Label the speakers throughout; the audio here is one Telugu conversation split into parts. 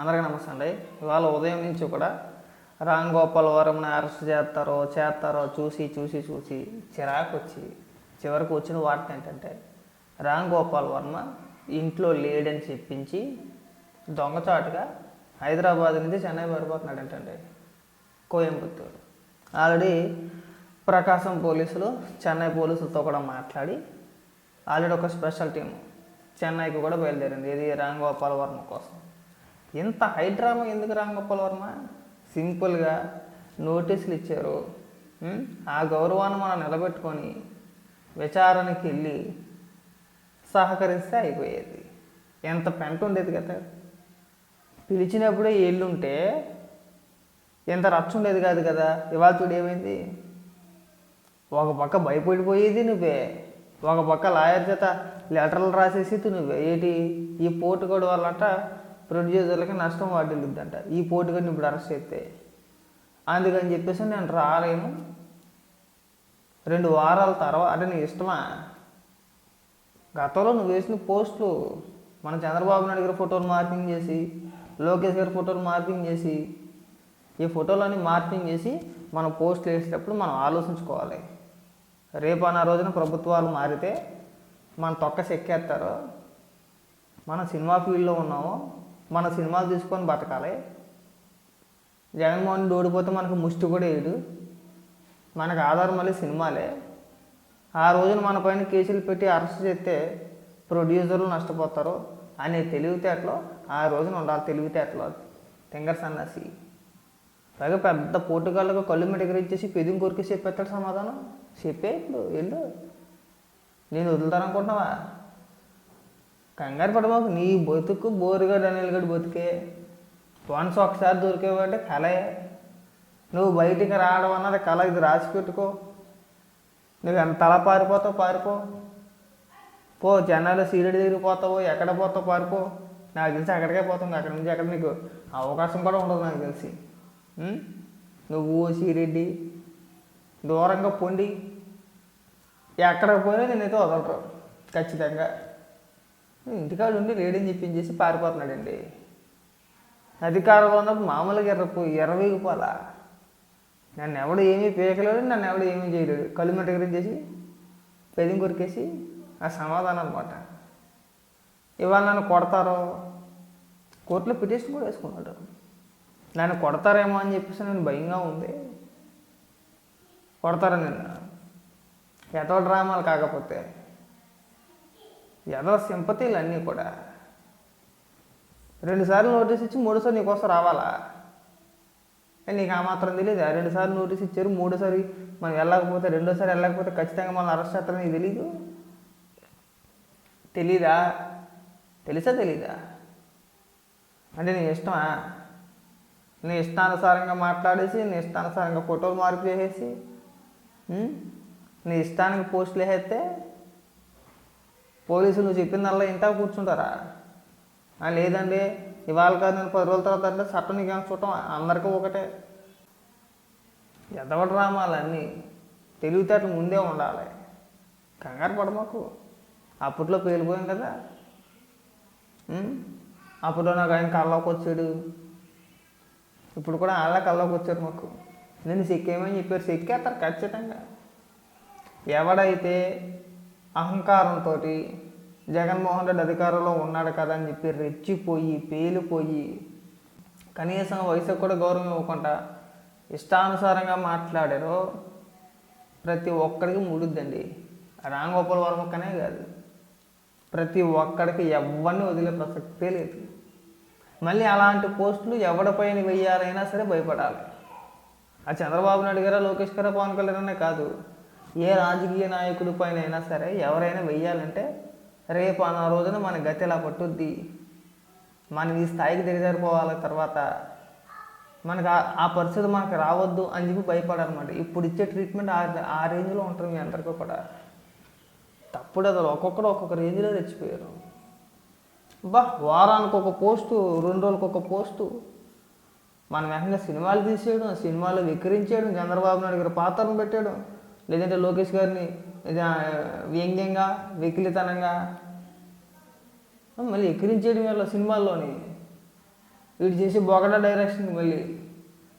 Speaker 1: అందరికీ నమస్తే అండి. ఇవాళ ఉదయం నుంచి కూడా రామ్ గోపాల్ వరంని అరెస్ట్ చేస్తారో చేస్తారో చూసి చూసి చూసి చిరాకు వచ్చి చివరికి వచ్చిన వార్త ఏంటంటే రామ్ గోపాల్ వర్మ ఇంట్లో లేడని చెప్పించి దొంగచాటుగా హైదరాబాద్ నుంచి చెన్నై పారిపోతున్నాడు ఏంటండి కోయంబత్తూరు. ఆల్రెడీ ప్రకాశం పోలీసులు చెన్నై పోలీసులతో కూడా మాట్లాడి ఆల్రెడీ ఒక స్పెషల్ టీం చెన్నైకి కూడా బయలుదేరింది. ఇది రామ్ గోపాల్ వర్మ కోసం. ఇంత హై డ్రామా ఎందుకు రాంగోపాల్ వర్మ? సింపుల్గా నోటీసులు ఇచ్చారు. ఆ గౌరవాన్ని మనం నిలబెట్టుకొని విచారణకి వెళ్ళి సహకరిస్తే అయిపోయేది. ఎంత పెంట ఉండేది కదా. పిలిచినప్పుడే ఏళ్ళుంటే ఎంత రచ్చ ఉండేది కాదు కదా. ఇవాళ చూడు ఏమైంది? ఒక పక్క భయపడిపోయేది నువ్వే. ఒక పక్క లాయర్ చేత లెటర్లు రాసేసి నువ్వే. ఏంటి? ఈ పోటుకోడు వల్లట ప్రొడ్యూసర్లకి నష్టం వాటిల్లుద్దంట. ఈ పోటుకోడిని ఇప్పుడు అరెస్ట్ చేస్తే. అందుకని చెప్పేసి నేను రాలేను. రెండు వారాల తర్వాత అంటే నీ ఇష్టమా? గతంలో నువ్వు వేసిన పోస్టులు మన చంద్రబాబు నాయుడు గారి ఫోటోలు మార్పింగ్ చేసి లోకేష్ గారి ఫోటోలు మార్పింగ్ చేసి ఈ ఫోటోలన్నీ మార్పింగ్ చేసి మనం పోస్టులు వేసేటప్పుడు మనం ఆలోచించుకోవాలి. రేపు అన్న రోజున ప్రభుత్వాలు మారితే మన తొక్క చెక్కేస్తారు మన సినిమా ఫీల్డ్లో ఉన్నాము. మన సినిమాలు తీసుకొని బతకాలి. జగన్మోహన్ ఓడిపోతే మనకు ముష్టి కూడా వేయడు. మనకు ఆధారం మళ్ళీ సినిమాలే. ఆ రోజున మన పైన కేసులు పెట్టి అరెస్ట్ చేస్తే ప్రొడ్యూసర్లు నష్టపోతారు అనే తెలివితేటలో ఆ రోజున ఉండాలి తెలివితేటలో తింగర్ సన్నాసి. పైగా పెద్ద పోటుగాళ్ళకు కళ్ళు మెడగరించేసి పెదిం కొరికి చెప్పేస్తాడు సమాధానం. చెప్పే ఇప్పుడు వెళ్ళు. నేను వదులుతారనుకుంటున్నావా కంగారు పడమాకు నీ బతుకు బోరుగా డనియల్ బతుకే. వన్స్ ఒకసారి దొరికేవంటే కలే నువ్వు బయటికి రావడం అన్నది కళ ఇది రాసి పెట్టుకో. నువ్వు ఎంత తల పారిపోతావు పారిపో. పో జనాలు సీరియడ్ దగ్గర పోతావో ఎక్కడ పోతావు పారిపో. నాకు తెలిసి అక్కడికే పోతుంది అక్కడి నుంచి అక్కడ నీకు అవకాశం కూడా ఉండదు నాకు తెలిసి. నువ్వు సీరెడ్డి దూరంగా పొండి. ఎక్కడికి పోయినా నేనైతే వదలరు ఖచ్చితంగా. ఇంటికాడ ఉండి లేడని చెప్పించేసి పారిపోతున్నాడండి. అధికారంలో ఉన్నప్పుడు మామూలుగా ఎర్రపు ఎర్రవేగిపోలా నన్ను ఎవడు ఏమీ పీకలేడు నన్ను ఎవడు ఏమీ చేయలేడు. కళ్ళు మెటగరించేసి పెదిం కొరికేసి ఆ సమాధానం అనమాట ఇవాళ నన్ను కొడతారో? కోర్టులో పిటిషన్ కూడా వేసుకున్నాడు. నన్ను కొడతారేమో అని చెప్పేసి నేను భయంగా ఉంది. కొడతారా నిన్న? ఎదో డ్రామాలు కాకపోతే. ఎదో సింపతీలు అన్నీ కూడా రెండుసార్లు నోటీస్ ఇచ్చి మూడోసారి నీకోసం రావాలా? నీకు ఆ మాత్రం తెలియదు రెండుసార్లు నోటీస్ ఇచ్చారు మూడోసారి మనం వెళ్ళకపోతే రెండోసారి వెళ్ళకపోతే ఖచ్చితంగా మనం అరెస్ట్ చేస్తారని నీకు తెలీదు? తెలీదా? తెలుసా తెలీదా? అంటే నీ ఇష్టమా? నీ ఇష్టానుసారంగా మాట్లాడేసి నీ ఇష్టానుసారంగా ఫోటోలు మార్పు చేసేసి నీ ఇష్టానికి పోస్టులు వేసేస్తే పోలీసులు నువ్వు చెప్పిందల్లా ఇంటా కూర్చుంటారా? లేదండి. ఇవాళ కాదు నేను పది రోజుల తర్వాత అంటే చట్టం నీకు చూడటం అందరికీ ఒకటే. ఎదవ డ్రామాలన్నీ తెలివితేటలు ముందే ఉండాలి. కంగారు పడమాకు అప్పట్లో పేలిపోయాం కదా. అప్పుడు నాకు ఆయన కళ్ళలోకి వచ్చాడు. ఇప్పుడు కూడా వాళ్ళ కళ్ళలోకి వచ్చారు మాకు. నేను చెక్కేమని చెప్పారు. చెక్కేస్తారు ఖచ్చితంగా. ఎవడైతే అహంకారంతో జగన్మోహన్ రెడ్డి అధికారంలో ఉన్నాడు కదా అని చెప్పి రెచ్చిపోయి పేలిపోయి కనీసం వయసుకు కూడా గౌరవం ఇవ్వకుండా ఇష్టానుసారంగా మాట్లాడారో ప్రతి ఒక్కడికి ముడుద్దండి. రామ్ గోపాల్ కనే కాదు. ప్రతి ఒక్కడికి ఎవరిని వదిలే ప్రసక్తే లేదు. మళ్ళీ అలాంటి పోస్టులు ఎవరిపైన వెయ్యాలైనా సరే భయపడాలి. ఆ చంద్రబాబు నాయుడు గారా లోకేష్ గారా పవన్ కళ్యాణ్ అనే కాదు. ఏ రాజకీయ నాయకుడి పైన అయినా సరే ఎవరైనా వెయ్యాలంటే రేపు అన్న రోజున మన గతి ఎలా పట్టుద్ది? మనం ఈ స్థాయికి దిగజారిపోవాలి తర్వాత మనకు ఆ- పరిస్థితి మనకు రావద్దు అని చెప్పి భయపడాలన్నమాట ఇప్పుడు ఇచ్చే ట్రీట్మెంట్ ఆ ఆ రేంజ్లో ఉంటుంది మీ అందరికీ కూడా. తప్పుడు అసలు ఒక్కొక్కరు ఒక్కొక్క రేంజ్లో తెచ్చిపోయారు. బా వారానికి ఒక పోస్టు రెండు రోజులకు ఒక పోస్టు. మనం వెంటనే సినిమాలు తీసేయడం సినిమాలు వికరించేయడం చంద్రబాబు నాయుడు గారు పాత్రను పెట్టాడు లేదంటే లోకేష్ గారిని వ్యంగ్యంగా వెకిలితనంగా మళ్ళీ ఎక్కిరించేయడం వల్ల సినిమాల్లోని వీడు చేసి బొగడ డైరెక్షన్ మళ్ళీ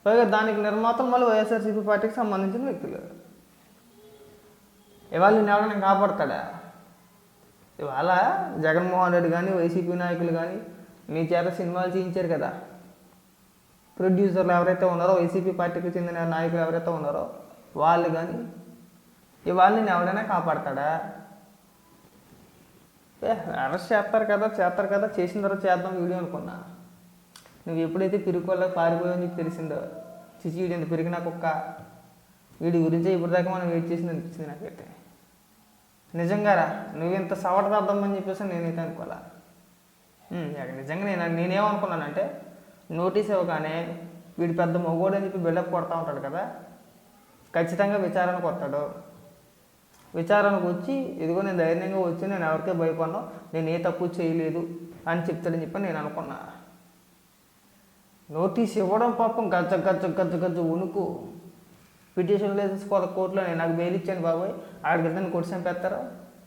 Speaker 1: పైగా దానికి నిర్మాతలు మళ్ళీ వైఎస్ఆర్సీపీ పార్టీకి సంబంధించిన వ్యక్తులు. ఇవాళ నేను ఎవరైనా కాపాడతాడా? ఇవాళ జగన్మోహన్ రెడ్డి కానీ వైసీపీ నాయకులు కానీ మీ చేత సినిమాలు చేయించారు కదా. ప్రొడ్యూసర్లు ఎవరైతే ఉన్నారో వైసీపీ పార్టీకి చెందిన నాయకులు ఎవరైతే ఉన్నారో వాళ్ళు కానీ ఇవాళ నేను ఎవడైనా కాపాడతాడా? ఏ, అరెస్ట్ చేస్తారు కదా చేస్తారు కదా చేసిన తర్వాత చేద్దాం వీడియో అనుకున్నా. నువ్వు ఎప్పుడైతే పిరుకోళ్ళకి పారిపోయావు నీకు తెలిసిందో. చిచి వీడి ఎంత పెరిగిన కుక్క. వీడి గురించే ఇప్పటిదాకా మనం వెయిట్ చేసింది అనిపించింది నాకైతే. నిజంగారా? నువ్వు ఇంత సవటదద్దామని చెప్పేసి నేనైతే అనుకోవాలా నిజంగా నేను నేనేమనుకున్నానంటే నోటీస్ ఇవ్వగానే వీడు పెద్ద మొగోడు అని చెప్పి బిల్డప్ కొడతా ఉంటాడు కదా. ఖచ్చితంగా విచారణకు వస్తాడు. విచారణకు వచ్చి ఇదిగో నేను ధైర్యంగా వచ్చి నేను ఎవరికే భయపడను నేను ఏ తప్పు చేయలేదు అని చెప్తాడని చెప్పి నేను అనుకున్నా. నోటీస్ ఇవ్వడం పాపం గజ్జ గజ్జ గజ్జ గజ్జ ఉణుకు పిటిషన్ వేసేసుకోవాలి కోర్టులో నేను నాకు బెయిల్ ఇచ్చాను బాబాయ్. ఆడికి నన్ను కొట్టి చంపేస్తారు.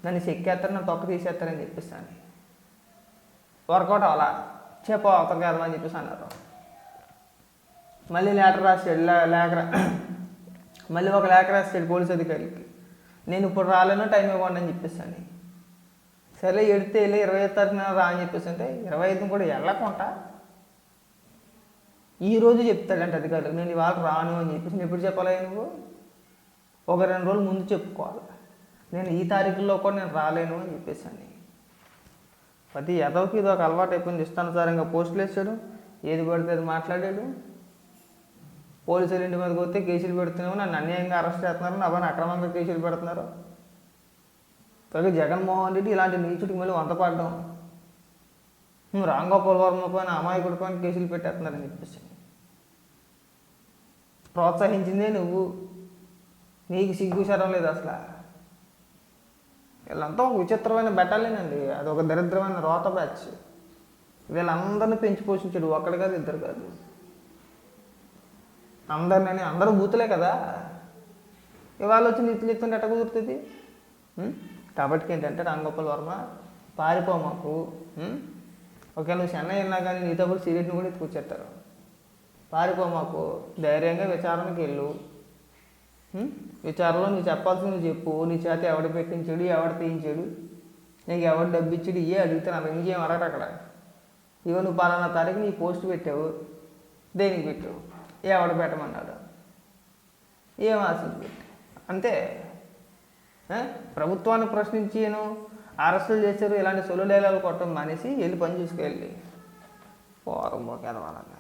Speaker 1: నన్ను చెక్కేస్తారు నన్ను తొక్క తీసేస్తారని చెప్పిస్తాను. వర్కౌట్ అలా చెప్ప అవతలకి వెళ్దామని చెప్పేసి అన్నారు. మళ్ళీ లేటర్ రాసాడు లేఖ మళ్ళీ ఒక లేఖ రాసాడు పోలీస్ అధికారికి నేను ఇప్పుడు రాలేను టైం ఇవ్వండి అని చెప్పేసాను సరే ఎడితే వెళ్ళి ఇరవై ఐదు తారీఖున రా అని చెప్పేసి అంటే ఇరవై ఐదుని కూడా వెళ్ళకుండా ఈ రోజు చెప్తాడంట అధికారులకు నేను ఇవాళ రాను అని చెప్పేసి. నేను ఎప్పుడు చెప్పాలి నువ్వు? ఒక రెండు రోజులు ముందు చెప్పుకోవాలి. నేను ఈ తారీఖుల్లో కూడా నేను రాలేను అని చెప్పేసాను ప్రతి ఎదవకి ఇది ఒక అలవాటు అయిపోయింది. ఇష్టానుసారంగా పోస్టులు వేసాడు ఏది పడితే అది మాట్లాడాడు. పోలీసులు ఇంటి మీదకి వస్తే కేసులు పెడుతున్నావు నన్ను అన్యాయంగా అరెస్ట్ చేస్తున్నారు నా పైన అక్రమంగా కేసులు పెడుతున్నారు. పైగా జగన్మోహన్ రెడ్డి ఇలాంటి నీచుడికి మళ్ళీ వంతపడడం నువ్వు రాంగోపాల్ వర్మ పైన అమాయకుడి పైన కేసులు పెట్టేస్తున్నారని చెప్పేసి. ప్రోత్సహించిందే నువ్వు. నీకు సిగ్గు శరం లేదు అసలు. వీళ్ళంతా ఒక విచిత్రమైన బెటాలియన్ అది ఒక దరిద్రమైన రోత బ్యాచ్ వీళ్ళందరినీ పెంచి పోషించాడు. ఒక్కడు కాదు ఇద్దరు కాదు. అందరినీ అందరూ బూతులే కదా? ఇవాళ వచ్చి నీతులు చెప్తుంటే ఎట్ట కుదురుతుంది? కాబట్టి ఏంటంటే రాంగోపాల్ వర్మ పారిపో మాకు. ఒకవేళ నువ్వు చెన్నై వెళ్ళినా కానీ నీతో కూడా సిగరెట్ని కూడా ఎత్తుకొచ్చేస్తారు. పారిపో మాకు. ధైర్యంగా విచారణకి వెళ్ళు. విచారణలో నువ్వు చెప్పాల్సింది నువ్వు చెప్పు. నీ చేత ఎవడు పెట్టించాడు ఎవడు తీయించాడు? నీకు ఎవడు డబ్బు ఇచ్చాడు ఇవే అడుగుతున్నాను ఇంకేం అడగరు అక్కడ. ఇగో నువ్వు పలానా తారీఖు నీ పోస్ట్ పెట్టావు దేనికి పెట్టావు? ఎవడు పెట్టమన్నాడు? ఏం ఆశలు పెట్టి అంతే ప్రభుత్వాన్ని ప్రశ్నించాను అరెస్టులు చేశారు ఇలాంటి సొలు డైలాగులు కొట్టడం మానేసి వెళ్ళి పని చూసుకెళ్ళి. పోరం పోకేదవాలని